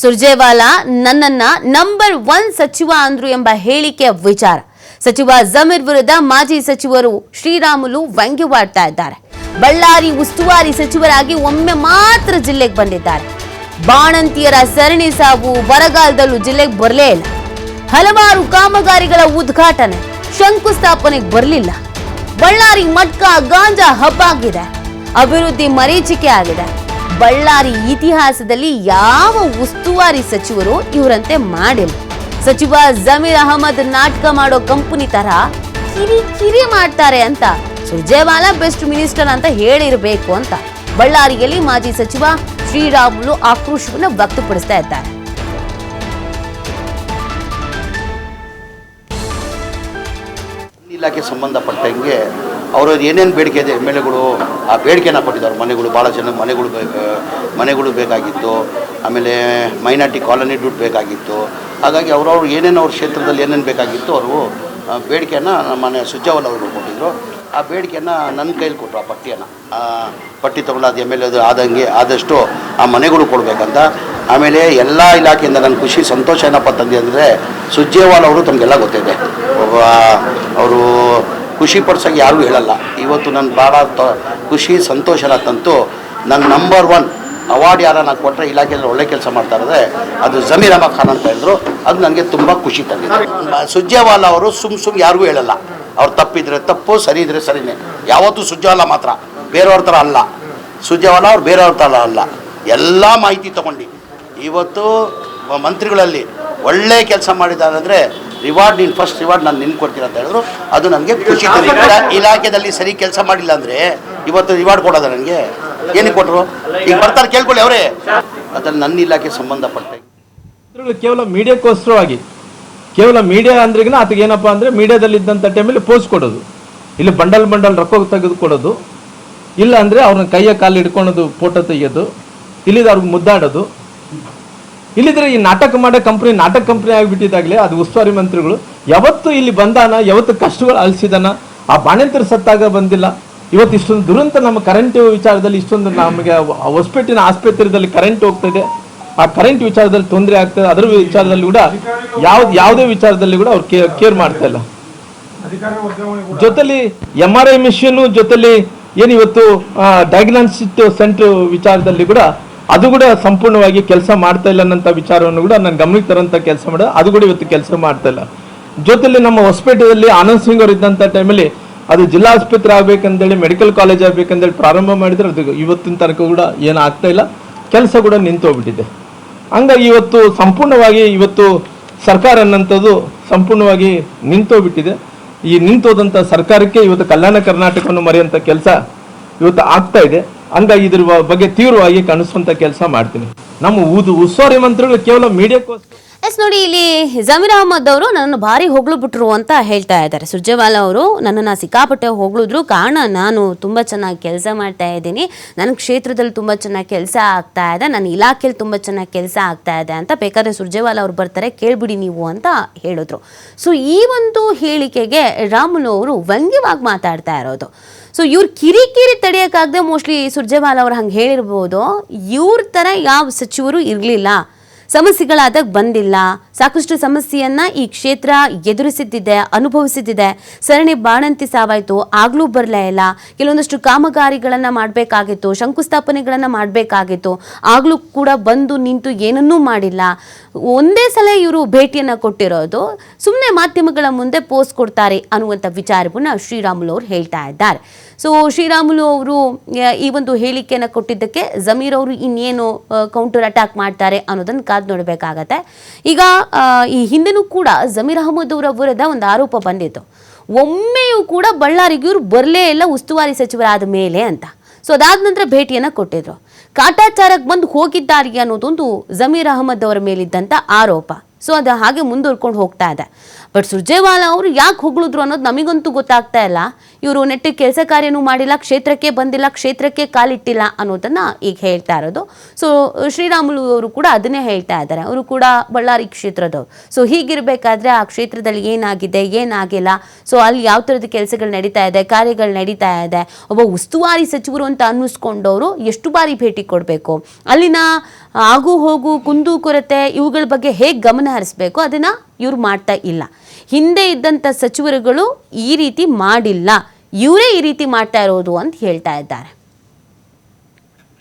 ಸುರ್ಜೇವಾಲಾ ನನ್ನನ್ನ number one ಸಚಿವ ಅಂದ್ರು ಎಂಬ ಹೇಳಿಕೆಯ ವಿಚಾರ. ಸಚಿವ ಜಮೀರ್ ವಿರುದ್ಧ ಮಾಜಿ ಸಚಿವರು ಶ್ರೀರಾಮುಲು ವ್ಯಂಗ್ಯವಾಡ್ತಾ ಇದ್ದಾರೆ. ಬಳ್ಳಾರಿ ಉಸ್ತುವಾರಿ ಸಚಿವರಾಗಿ ಒಮ್ಮೆ ಮಾತ್ರ ಜಿಲ್ಲೆಗೆ ಬಂದಿದ್ದಾರೆ. ಬಾಣಂತಿಯರ ಸರಣಿ ಸಾವು ಬರಗಾಲದಲ್ಲೂ ಜಿಲ್ಲೆಗೆ ಬರಲೇ ಇಲ್ಲ. ಹಲವಾರು ಕಾಮಗಾರಿಗಳ ಉದ್ಘಾಟನೆ ಶಂಕುಸ್ಥಾಪನೆಗೆ ಬರಲಿಲ್ಲ. ಬಳ್ಳಾರಿ ಮಟ್ಕ ಗಾಂಜಾ ಹಬ್ಬ ಆಗಿದೆ. ಅಭಿವೃದ್ಧಿ ಮರೀಚಿಕೆ ಆಗಿದೆ. ಬಳ್ಳಾರಿ ಇತಿಹಾಸದಲ್ಲಿ ಯಾವ ಉಸ್ತುವಾರಿ ಸಚಿವರು ಇವರಂತೆ ಮಾಡಿಲ್ಲ? ಸಚಿವ ಜಮೀರ್ ಅಹಮದ್ ನಾಟಕ ಮಾಡೋ ಕಂಪನಿ ತರ ಕಿರಿ ಕಿರಿ ಮಾಡ್ತಾರೆ ಅಂತ, ಸುರ್ಜೇವಾಲಾ ಬೆಸ್ಟ್ ಮಿನಿಸ್ಟರ್ ಅಂತ ಹೇಳಿರ್ಬೇಕು ಅಂತ ಬಳ್ಳಾರಿಯಲ್ಲಿ ಮಾಜಿ ಸಚಿವ ಶ್ರೀರಾಮುಲು ಆಕ್ರೋಶವನ್ನು ವ್ಯಕ್ತಪಡಿಸ್ತಾ ಇದ್ದಾರೆ. ಇಲಾಖೆ ಸಂಬಂಧಪಟ್ಟಂಗೆ ಅವ್ರದ್ದು ಏನೇನು ಬೇಡಿಕೆ ಇದೆ ಎಂ ಎಲ್ ಎಗಳು, ಆ ಬೇಡಿಕೆನ ಕೊಟ್ಟಿದ್ದಾರೆ. ಮನೆಗಳು ಭಾಳ ಜನ ಮನೆಗಳು ಬೇಕು ಮನೆಗಳು ಬೇಕಾಗಿತ್ತು. ಆಮೇಲೆ ಮೈನಾರಿಟಿ ಕಾಲೋನಿ ದುಡ್ಡು ಬೇಕಾಗಿತ್ತು. ಹಾಗಾಗಿ ಅವ್ರವ್ರು ಏನೇನು ಅವ್ರ ಕ್ಷೇತ್ರದಲ್ಲಿ ಏನೇನು ಬೇಕಾಗಿತ್ತು, ಅವರು ಬೇಡಿಕೆಯನ್ನು ಮನೆ ಸುಜ್ಜಾವಲ್ ಅವರು ಕೊಟ್ಟಿದ್ದರು ಆ ಬೇಡಿಕೆಯನ್ನು ನನ್ನ ಕೈಲಿ ಕೊಟ್ಟರು ಆ ಪಟ್ಟಿಯನ್ನು. ಪಟ್ಟಿ ತೊಗೊಂಡು ಅದು ಎಂ ಎಲ್ ಎದು ಆದಂಗೆ ಆದಷ್ಟು ಆ ಮನೆಗಳು ಕೊಡಬೇಕಂತ. ಆಮೇಲೆ ಎಲ್ಲ ಇಲಾಖೆಯಿಂದ ನನ್ನ ಖುಷಿ, ಸಂತೋಷ ಏನಪ್ಪ ತಂದೆ ಅಂದರೆ ಸುಜ್ಜೇವಾಲ್ ಅವರು ತಮಗೆಲ್ಲ ಗೊತ್ತಿದೆ. ಅವರು ಖುಷಿ ಪಡಿಸೋಕೆ ಯಾರಿಗೂ ಹೇಳಲ್ಲ. ಇವತ್ತು ನನ್ನ ಭಾಳ ತ, ಖುಷಿ ಸಂತೋಷನ ತಂತು ನನ್ನ ನಂಬರ್ ಒನ್ ಅವಾರ್ಡ್ ಯಾರನ್ನ ಕೊಟ್ಟರೆ ಇಲಾಖೆಯಲ್ಲಿ ಒಳ್ಳೆ ಕೆಲಸ ಮಾಡ್ತಾ ಇರೋದೆ ಅದು ಜಮೀರ್ ಅಹಮದ್ ಖಾನ್ ಅಂತ ಹೇಳಿದ್ರು. ಅದು ನನಗೆ ತುಂಬ ಖುಷಿ ತಂದಿದೆ. ಸುಜ್ಜೇವಾಲ ಅವರು ಸುಮ್ ಸುಮ್ ಯಾರಿಗೂ ಹೇಳಲ್ಲ. ಅವ್ರು ತಪ್ಪಿದ್ರೆ ತಪ್ಪು, ಸರಿ ಇದ್ರೆ ಸರಿನೇ. ಯಾವತ್ತೂ ಸುಜ್ಜೇವಾಲ ಮಾತ್ರ. ಬೇರೆಯವ್ರ ಥರ ಅಲ್ಲ. ಸುಜ್ಜೇವಾಲ ಅವ್ರು ಬೇರೆಯವ್ರ ಥರ ಅಲ್ಲ. ಎಲ್ಲ ಮಾಹಿತಿ ತಗೊಂಡು. ಇವತ್ತು ಮಂತ್ರಿಗಳಲ್ಲಿ ಒಳ್ಳೆ ಕೆಲಸ ಮಾಡಿದ್ದಾರೆ ಅಂದರೆ ರಿವಾರ್ಡ್ ನೀನು ಫಸ್ಟ್ ರಿವಾರ್ಡ್ ನಾನು ನಿನ್ಗೆ ಕೊಡ್ತೀನಿ ಅಂತ ಹೇಳಿದ್ರು. ಅದು ನನಗೆ ಖುಷಿ ಇಲಾಖೆಯಲ್ಲಿ ಇಲಾಖೆದಲ್ಲಿ ಸರಿ ಕೆಲಸ ಮಾಡಿಲ್ಲ ಅಂದರೆ ಇವತ್ತು ರಿವಾರ್ಡ್ ಕೊಡೋದ ನನಗೆ? ಏನಕ್ಕೆ ಕೊಟ್ಟರು ಈಗ ಬರ್ತಾರೆ ಕೇಳ್ಕೊಳ್ಳಿ ಅವರೇ. ಅದನ್ನು ನನ್ನ ಇಲಾಖೆ ಸಂಬಂಧಪಟ್ಟ ಕೇವಲ ಮೀಡಿಯಾಕ್ಕೋಸ್ಕರವಾಗಿ ಕೇವಲ ಮೀಡಿಯಾ ಅಂದ್ರಿಗಿನ ಅದಕ್ಕೆ ಏನಪ್ಪ ಅಂದರೆ ಮೀಡಿಯಾದಲ್ಲಿ ಇದ್ದಂಥ ಟೈಮಲ್ಲಿ ಪೋಸ್ಟ್ ಕೊಡೋದು. ಇಲ್ಲಿ ಬಂಡಲ್ ಬಂಡಲ್ ರೊಕ್ಕ ತೆಗೆದುಕೊಡೋದು ಇಲ್ಲ ಅಂದರೆ ಅವ್ರನ್ನ ಕೈಯ ಕಾಲು ಹಿಡ್ಕೊಳೋದು ಫೋಟೋ ತೆಗೆಯೋದು. ಇಲ್ಲಿದ ಅವ್ರಿಗೆ ಮುದ್ದಾಡೋದು. ಇಲ್ಲಿದ್ರೆ ಈ ನಾಟಕ ಮಾಡೋ ಕಂಪ್ನಿ ನಾಟಕ ಕಂಪ್ನಿ ಆಗಿಬಿಟ್ಟಿದ್ದಾಗಲೇ ಅದು ಉಸ್ತುವಾರಿ ಮಂತ್ರಿಗಳು. ಯಾವತ್ತು ಇಲ್ಲಿ ಬಂದಾನ, ಯಾವತ್ತು ಕಷ್ಟಗಳು ಅಳಿಸಿದಾನ, ಆ ಬಾಣಂತರ ಸತ್ತಾಗ ಬಂದಿಲ್ಲ. ಇವತ್ತು ಇಷ್ಟೊಂದು ದುರಂತ ನಮ್ಮ ಕರೆಂಟ್ ವಿಚಾರದಲ್ಲಿ, ಇಷ್ಟೊಂದು ನಮಗೆ ಹೊಸಪೇಟಿನ ಆಸ್ಪತ್ರೆಯಲ್ಲಿ ಕರೆಂಟ್ ಹೋಗ್ತದೆ ಆ ಕರೆಂಟ್ ವಿಚಾರದಲ್ಲಿ ತೊಂದರೆ ಆಗ್ತದೆ ಅದರ ವಿಚಾರದಲ್ಲಿ ಕೂಡ ಯಾವ್ದು, ಯಾವುದೇ ವಿಚಾರದಲ್ಲಿ ಕೂಡ ಅವ್ರು ಕೇರ್ ಮಾಡ್ತಾ ಇಲ್ಲ. ಜೊತೆಲಿ ಎಂ ಆರ್ ಐ ಮಿಷನ್ ಜೊತೆಲಿ ಏನು ಇವತ್ತು ಡಯಾಗ್ನಾಸ್ಟಿಕ್ ಸೆಂಟರ್ ವಿಚಾರದಲ್ಲಿ ಕೂಡ ಅದು ಕೂಡ ಸಂಪೂರ್ಣವಾಗಿ ಕೆಲಸ ಮಾಡ್ತಾ ಇಲ್ಲ ಅನ್ನೋಂಥ ವಿಚಾರವನ್ನು ಕೂಡ ನಾನು ಗಮನಕ್ಕೆ ತರೋಂಥ ಕೆಲಸ ಮಾಡೋದು ಅದು ಕೂಡ ಇವತ್ತು ಕೆಲಸ ಮಾಡ್ತಾ ಇಲ್ಲ. ಜೊತೆಲಿ ನಮ್ಮ ಹೊಸಪೇಟೆಯಲ್ಲಿ ಆನಂದ್ ಸಿಂಗ್ ಅವರು ಇದ್ದಂಥ ಟೈಮಲ್ಲಿ ಅದು ಜಿಲ್ಲಾ ಆಸ್ಪತ್ರೆ ಆಗ್ಬೇಕಂತೇಳಿ ಮೆಡಿಕಲ್ ಕಾಲೇಜ್ ಆಗ್ಬೇಕಂತೇಳಿ ಪ್ರಾರಂಭ ಮಾಡಿದ್ರೆ ಅದು ಇವತ್ತಿನ ತನಕ ಕೂಡ ಏನು ಆಗ್ತಾ ಇಲ್ಲ. ಕೆಲಸ ಕೂಡ ನಿಂತು ಹೋಗ್ಬಿಟ್ಟಿದೆ ಹಂಗಾಗಿ ಇವತ್ತು ಸಂಪೂರ್ಣವಾಗಿ ಇವತ್ತು ಸರ್ಕಾರ ಅನ್ನೋಂಥದ್ದು ಸಂಪೂರ್ಣವಾಗಿ ನಿಂತೋಗ್ಬಿಟ್ಟಿದೆ. ಈ ನಿಂತೋದಂಥ ಸರ್ಕಾರಕ್ಕೆ ಇವತ್ತು ಕಲ್ಯಾಣ ಕರ್ನಾಟಕವನ್ನು ಮರೆಯುವಂಥ ಕೆಲಸ ಇವತ್ತು ಆಗ್ತಾ ಇದೆ. ಹಂಗಾಗಿ ಇದ್ರ ಬಗ್ಗೆ ತೀವ್ರವಾಗಿ ಕಾಣಿಸುವಂತ ಕೆಲಸ ಮಾಡ್ತೀನಿ. ನಮ್ಮ ಉದು ಉಸ್ತುವಾರಿ ಮಂತ್ರಿಗಳು ಕೇವಲ ಮೀಡಿಯಾಕ್ಕೋಸ್ಕರ ಎಸ್, ನೋಡಿ, ಇಲ್ಲಿ ಜಮೀರ್ ಅಹಮದ್ ಅವರು ನನ್ನನ್ನು ಭಾರಿ ಹೊಗಳು ಬಿಟ್ರು ಅಂತ ಹೇಳ್ತಾ ಇದ್ದಾರೆ. ಸುರ್ಜೇವಾಲಾ ಅವರು ನನ್ನನ್ನು ಸಿಕ್ಕಾಪಟ್ಟೆ ಹೊಗಳಿದ್ರು. ಕಾರಣ ನಾನು ತುಂಬ ಚೆನ್ನಾಗಿ ಕೆಲಸ ಮಾಡ್ತಾ ಇದ್ದೀನಿ. ನನ್ನ ಕ್ಷೇತ್ರದಲ್ಲಿ ತುಂಬ ಚೆನ್ನಾಗಿ ಕೆಲಸ ಆಗ್ತಾ ಇದೆ. ನನ್ನ ಇಲಾಖೆಯಲ್ಲಿ ತುಂಬ ಚೆನ್ನಾಗಿ ಕೆಲಸ ಆಗ್ತಾ ಇದೆ ಅಂತ ಬೇಕಾದ್ರೆ ಸುರ್ಜೇವಾಲಾ ಅವರು ಬರ್ತಾರೆ. ಕೇಳ್ಬಿಡಿ ನೀವು ಅಂತ ಹೇಳಿದ್ರು. ಸೊ ಈ ಒಂದು ಹೇಳಿಕೆಗೆ ರಾಮುಲು ಅವರು ವ್ಯಂಗ್ಯವಾಗಿ ಮಾತಾಡ್ತಾ ಇರೋದು. ಸೊ ಇವ್ರ ಕಿರಿಕಿರಿ ತಡೆಯೋಕ್ಕಾಗದೆ ಮೋಸ್ಟ್ಲಿ ಸುರ್ಜೇವಾಲಾ ಅವರು ಹಂಗೆ ಹೇಳಿರ್ಬೋದು. ಇವ್ರ ಥರ ಯಾವ ಸಚಿವರು ಇರಲಿಲ್ಲ. ಸಮಸ್ಯೆಗಳಾದಾಗ ಬಂದಿಲ್ಲ. ಸಾಕಷ್ಟು ಸಮಸ್ಯೆಯನ್ನ ಈ ಕ್ಷೇತ್ರ ಎದುರಿಸಿದ್ದಿದೆ ಅನುಭವಿಸುತ್ತಿದೆ ಸರಣಿ ಬಾಣಂತಿ ಸಾವಾಯ್ತು, ಆಗ್ಲೂ ಬರಲೇ ಇಲ್ಲ. ಕೆಲವೊಂದಷ್ಟು ಕಾಮಗಾರಿಗಳನ್ನ ಮಾಡಬೇಕಾಗಿತ್ತು, ಶಂಕುಸ್ಥಾಪನೆಗಳನ್ನ ಮಾಡಬೇಕಾಗಿತ್ತು. ಆಗ್ಲೂ ಕೂಡ ಬಂದು ನಿಂತು ಏನನ್ನೂ ಮಾಡಿಲ್ಲ. ಒಂದೇ ಸಲ ಇವರು ಭೇಟಿಯನ್ನ ಕೊಟ್ಟಿರೋದು ಸುಮ್ಮನೆ ಮಾಧ್ಯಮಗಳ ಮುಂದೆ ಪೋಸ್ಟ್ ಕೊಡ್ತಾರೆ ಅನ್ನುವಂಥ ವಿಚಾರವನ್ನ ಶ್ರೀರಾಮುಲು ಅವರು ಹೇಳ್ತಾ ಇದ್ದಾರೆ. ಸೊ ಶ್ರೀರಾಮುಲು ಅವರು ಈ ಒಂದು ಹೇಳಿಕೆಯನ್ನು ಕೊಟ್ಟಿದ್ದಕ್ಕೆ ಜಮೀರ್ ಅವರು ಇನ್ನೇನು ಕೌಂಟರ್ ಅಟ್ಯಾಕ್ ಮಾಡ್ತಾರೆ ಅನ್ನೋದನ್ನು ಕಾದು ನೋಡಬೇಕಾಗತ್ತೆ. ಈಗ ಈ ಹಿಂದೆನೂ ಕೂಡ ಜಮೀರ್ ಅಹಮದ್ ಅವರ ವಿರುದ್ಧ ಒಂದು ಆರೋಪ ಬಂದಿತ್ತು. ಒಮ್ಮೆಯೂ ಕೂಡ ಬಳ್ಳಾರಿಗೆ ಇವರು ಬರಲೇ ಇಲ್ಲ, ಉಸ್ತುವಾರಿ ಸಚಿವರಾದ ಮೇಲೆ ಅಂತ. ಸೊ ಅದಾದ ನಂತರ ಭೇಟಿಯನ್ನು ಕೊಟ್ಟಿದ್ರು. ಕಾಟಾಚಾರಕ್ಕೆ ಬಂದು ಹೋಗಿದ್ದಾರೆ ಅನ್ನೋದೊಂದು ಜಮೀರ್ ಅಹಮದ್ ಅವರ ಮೇಲಿದ್ದಂಥ ಆರೋಪ. ಸೊ ಅದು ಹಾಗೆ ಮುಂದುವರ್ಕೊಂಡು ಹೋಗ್ತಾ ಇದೆ. ಬಟ್ ಸುರ್ಜೇವಾಲ ಅವರು ಯಾಕೆ ಹೊಗಳಿದ್ರು ಅನ್ನೋದು ನಮಗಂತೂ ಗೊತ್ತಾಗ್ತಾ ಇಲ್ಲ. ಇವರು ನೆಟ್ಟ ಕೆಲಸ ಕಾರ್ಯನೂ ಮಾಡಿಲ್ಲ, ಕ್ಷೇತ್ರಕ್ಕೆ ಬಂದಿಲ್ಲ, ಕ್ಷೇತ್ರಕ್ಕೆ ಕಾಲಿಟ್ಟಿಲ್ಲ ಅನ್ನೋದನ್ನು ಈಗ ಹೇಳ್ತಾ ಇರೋದು. ಸೊ ಶ್ರೀರಾಮುಲು ಅವರು ಕೂಡ ಅದನ್ನೇ ಹೇಳ್ತಾ ಇದ್ದಾರೆ. ಅವರು ಕೂಡ ಬಳ್ಳಾರಿ ಕ್ಷೇತ್ರದವರು. ಸೊ ಹೀಗಿರಬೇಕಾದ್ರೆ ಆ ಕ್ಷೇತ್ರದಲ್ಲಿ ಏನಾಗಿದೆ, ಏನಾಗಿಲ್ಲ? ಸೊ ಅಲ್ಲಿ ಯಾವ ಥರದ ಕೆಲಸಗಳು ನಡೀತಾ ಇದೆ, ಕಾರ್ಯಗಳು ನಡೀತಾ ಇದೆ? ಒಬ್ಬ ಉಸ್ತುವಾರಿ ಸಚಿವರು ಅಂತ ಅನ್ನಿಸ್ಕೊಂಡವರು ಎಷ್ಟು ಬಾರಿ ಭೇಟಿ ಕೊಡಬೇಕು? ಅಲ್ಲಿನ ಆಗು ಹೋಗು ಕುಂದು ಕೊರತೆ ಇವುಗಳ ಬಗ್ಗೆ ಹೇಗೆ ಗಮನ ಹರಿಸ್ಬೇಕು ಅದನ್ನು ಇವ್ರು ಮಾಡ್ತಾ ಇಲ್ಲ. ಹಿಂದೆ ಇದ್ದಂಥ ಸಚಿವರುಗಳು ಈ ರೀತಿ ಮಾಡಿಲ್ಲ. ಇವರೇ ಈ ರೀತಿ ಮಾಡ್ತಾ ಇರೋದು ಅಂತ ಹೇಳ್ತಾ ಇದ್ದಾರೆ.